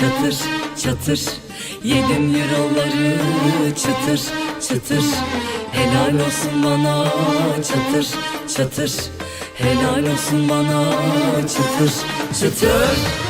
çatır çatır. Yedim euroları çıtır çıtır Helal olsun bana çatır çatır. Helal olsun bana çıtır çıtır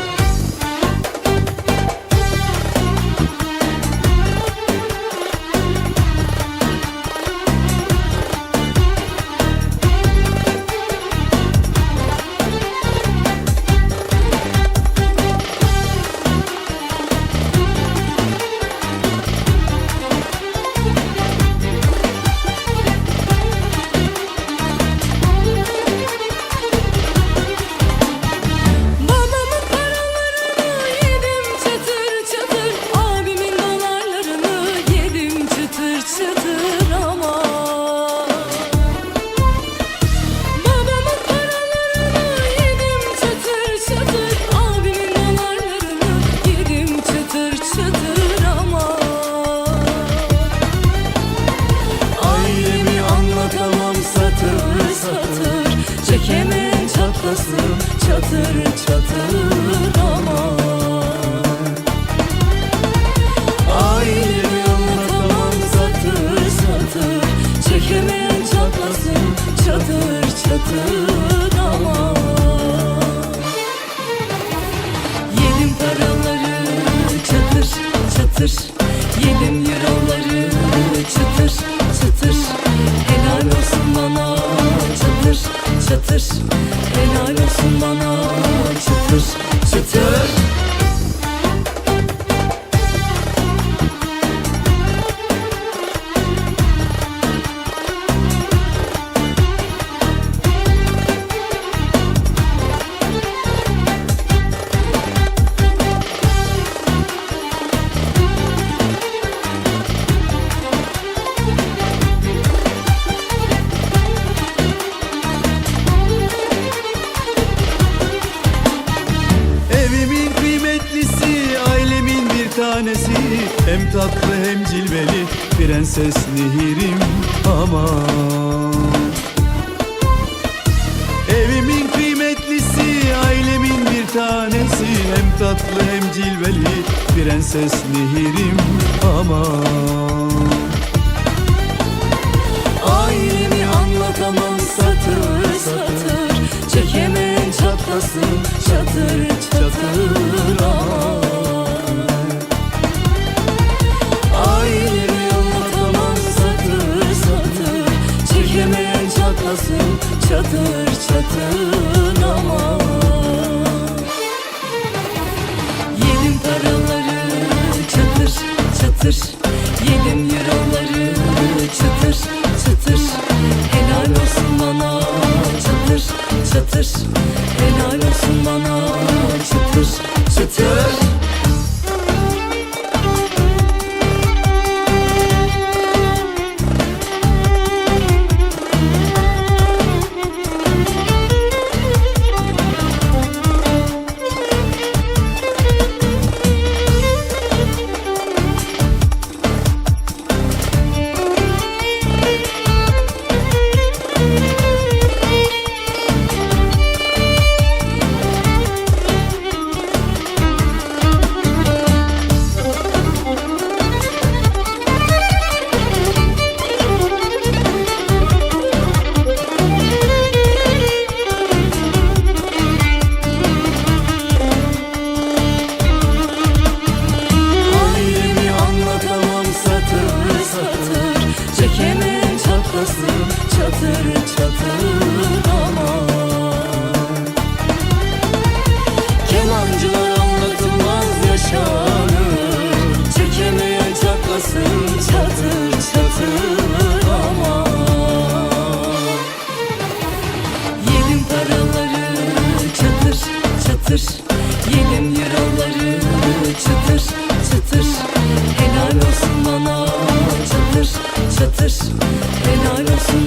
çatır çatır ama Ayrılmatamam satır satır Çekemeyen çatlasın çatır çatır ama Yedim paraları çatır çatır. Yedim liraları çıtır çıtır Helal olsun bana çatır çatır. Helal Bakarsın bana çıkırsa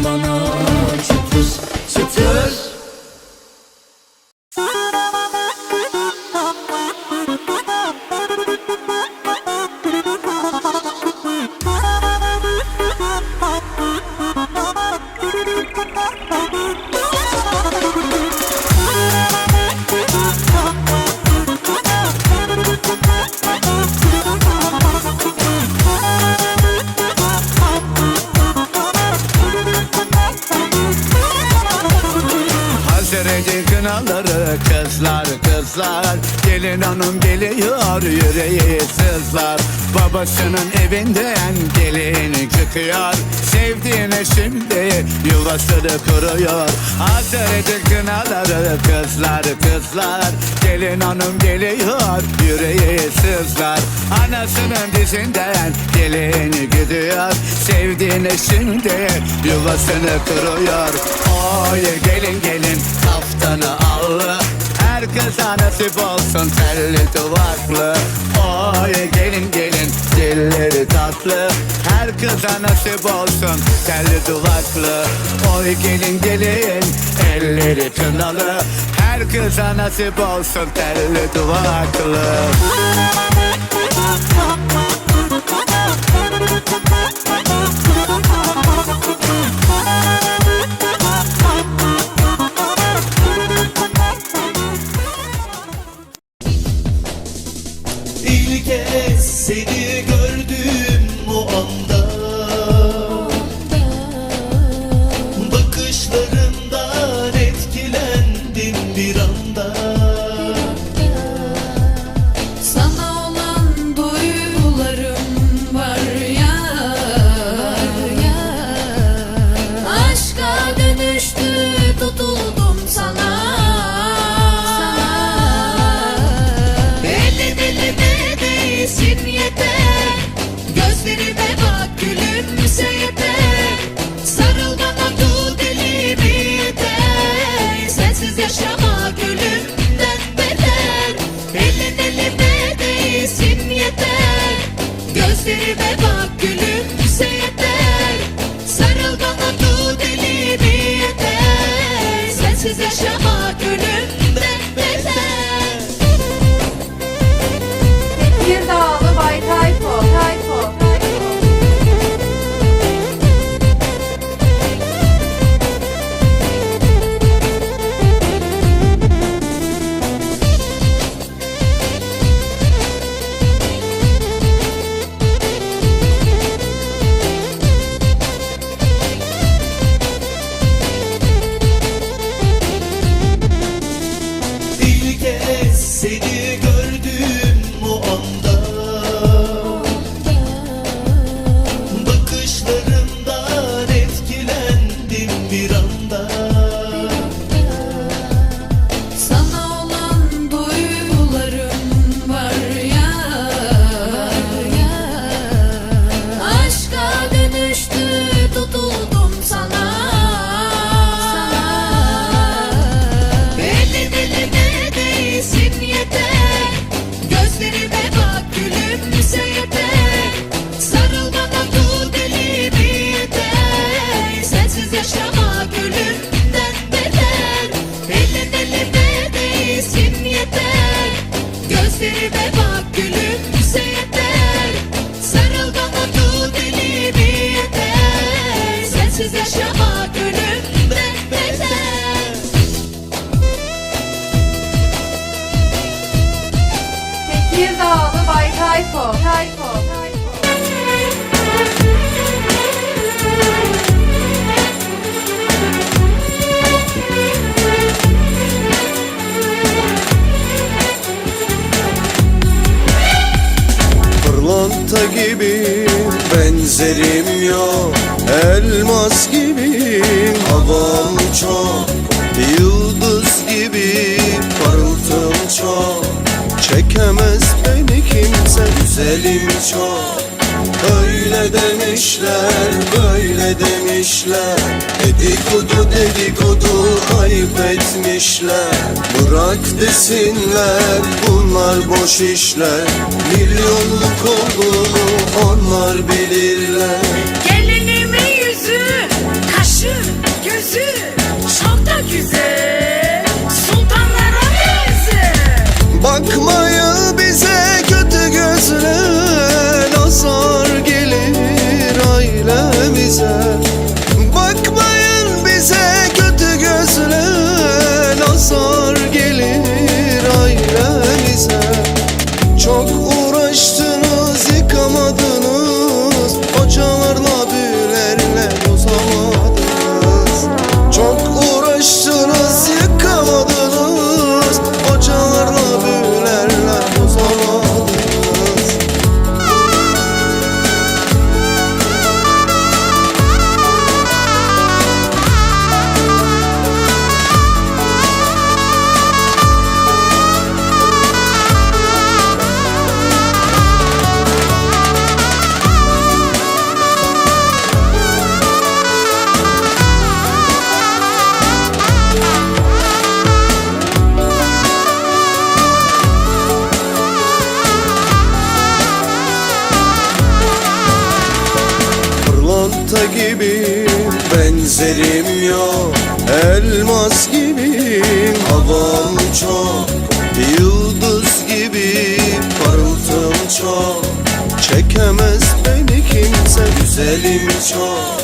mundo no Babasının evinden gelin çıkıyor. Sevdiğine şimdi yuvasını kuruyor. Hazır edin kınaları kızlar kızlar. Gelin hanım geliyor yüreği sızlar. Anasının dizinden gelin gidiyor. Sevdiğine şimdi yuvasını kuruyor. Oy gelin gelin kaftanı allı her kıza nasip olsun telli duvaklı. Oy gelin gelin dilleri tatlı. Her kıza nasip olsun telli duvaklı. Oy gelin gelin elleri kınalı. Her kıza nasip olsun telli duvaklı Tayfo. Pırlanta gibi benzerim yok Elmas gibi havam çok Yıldız gibi parıltım çok Çekemez güzelim çok Öyle demişler, böyle demişler. Dedikodu dedikodu ayıp etmişler. Bırak desinler, bunlar boş işler. Milyonluk olduğunu onlar bilirler. Gelinimin yüzü, kaşı, gözü çok da güzel. Sultanlara benzer. Bakmayın Benzerim yok elmas gibiyim Havam çok yıldız gibi Parıltım çok. Çekemez beni kimse Güzelim çok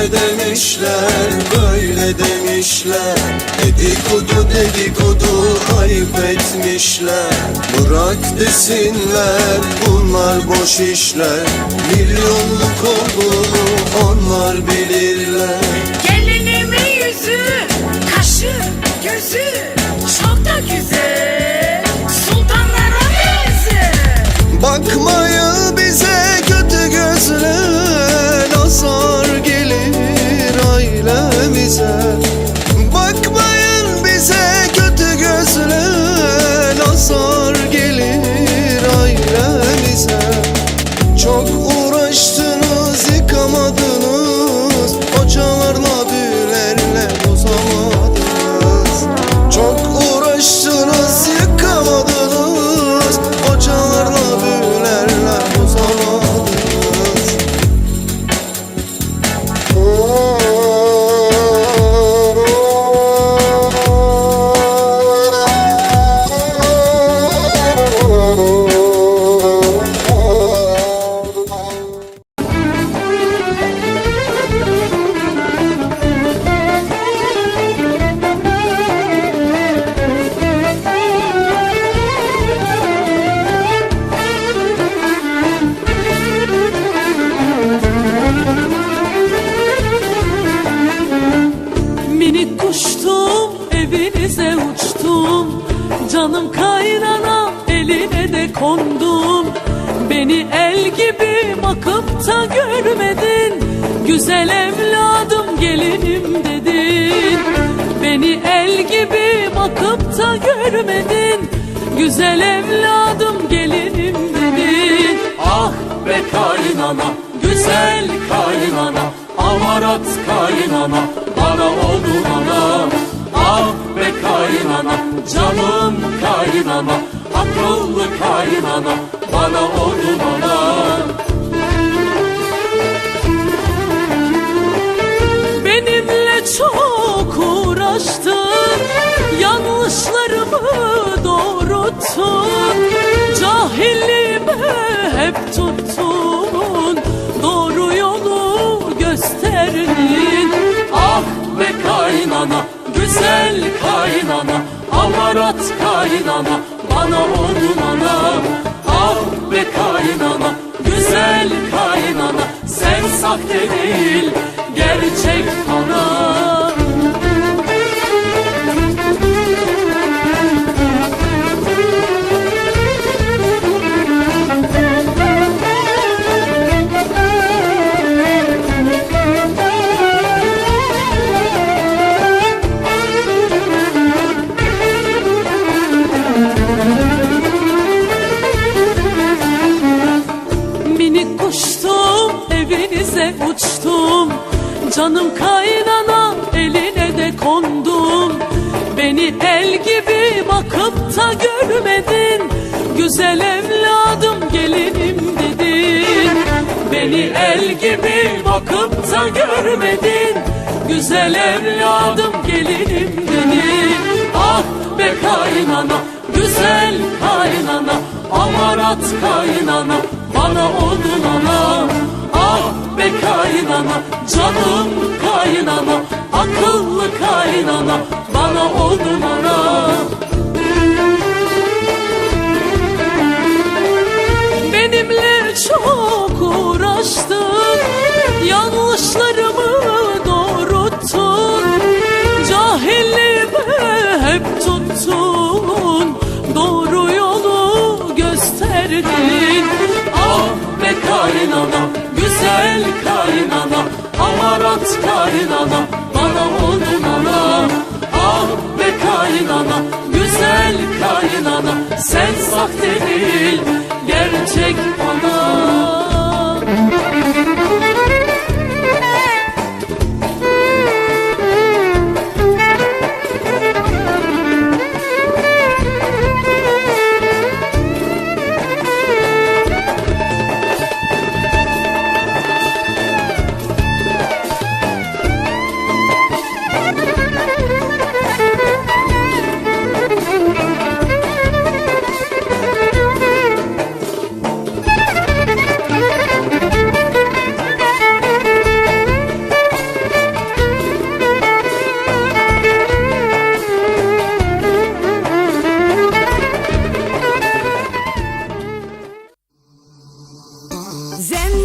Demişler, böyle demişler. Dedikodu dedikodu ayıp etmişler. Bırak desinler, bunlar boş işler. Milyonluk olduğunu onlar bilirler. Gelinimin yüzü, kaşı, gözü çok da güzel. Güzel evladım gelinim dedin Beni el gibi bakıp da görmedin. Güzel evladım gelinim dedin Ah be kaynana güzel kaynana Amarat kaynana bana oldun ana Ah be kaynana canım kaynana Akıllı kaynana bana oldun ana Amarat kaynana Bana oldun ana Ah be kaynana Güzel kaynana. Sen sahte değil Gerçek ana Canım kaynana eline de kondum Beni el gibi bakıp da görmedin. Güzel evladım gelinim dedin. Beni el gibi bakıp da görmedin. Güzel evladım gelinim dedin. Ah be kaynana güzel kaynana. Amarat kaynana bana oldun ana be kaynana canım kaynana Akıllı kaynana bana oldun ana Amarat kaynana Bana oldun ana. Ah be kaynana Güzel kaynana Sen sahte değil Zemde